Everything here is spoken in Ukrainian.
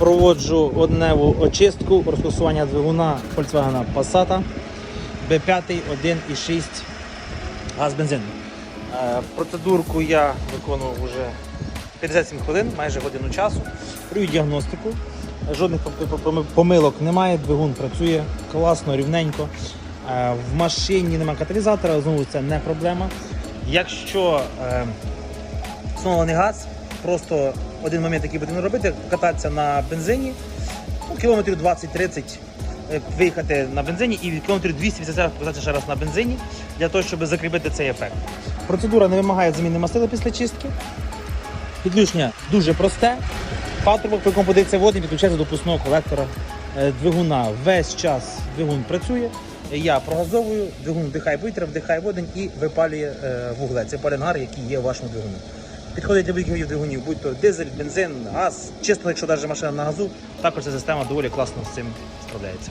проводжу одневу очистку розкосування двигуна Volkswagen Passat B5 1,6 газ бензин. Е, Процедурку я виконував вже 57 хвилин, майже годину часу. Провів діагностику. Жодних пом- пом- помилок немає, двигун працює класно, рівненько. Е, В машині немає каталізатора, знову це не проблема. Якщо е, встановлений газ, просто один момент, який потрібно робити, кататися на бензині, ну, кілометрів 20-30 е, виїхати на бензині і кілометрів 280 покататися ще раз на бензині для того, щоб закріпити цей ефект. Процедура не вимагає заміни мастила після чистки. Підключення дуже просте. Патрубок, при якому подається води, підключається до пусного колектора е, двигуна. Весь час двигун працює. Я прогазовую, двигун вдихає повітря, вдихає водень і випалює е, вуглець. Це паленгар, який є у вашому двигуні. Підходить для будь-яких двигунів, будь то дизель, бензин, газ, чисто, якщо навіть машина на газу, також ця система доволі класно з цим справляється.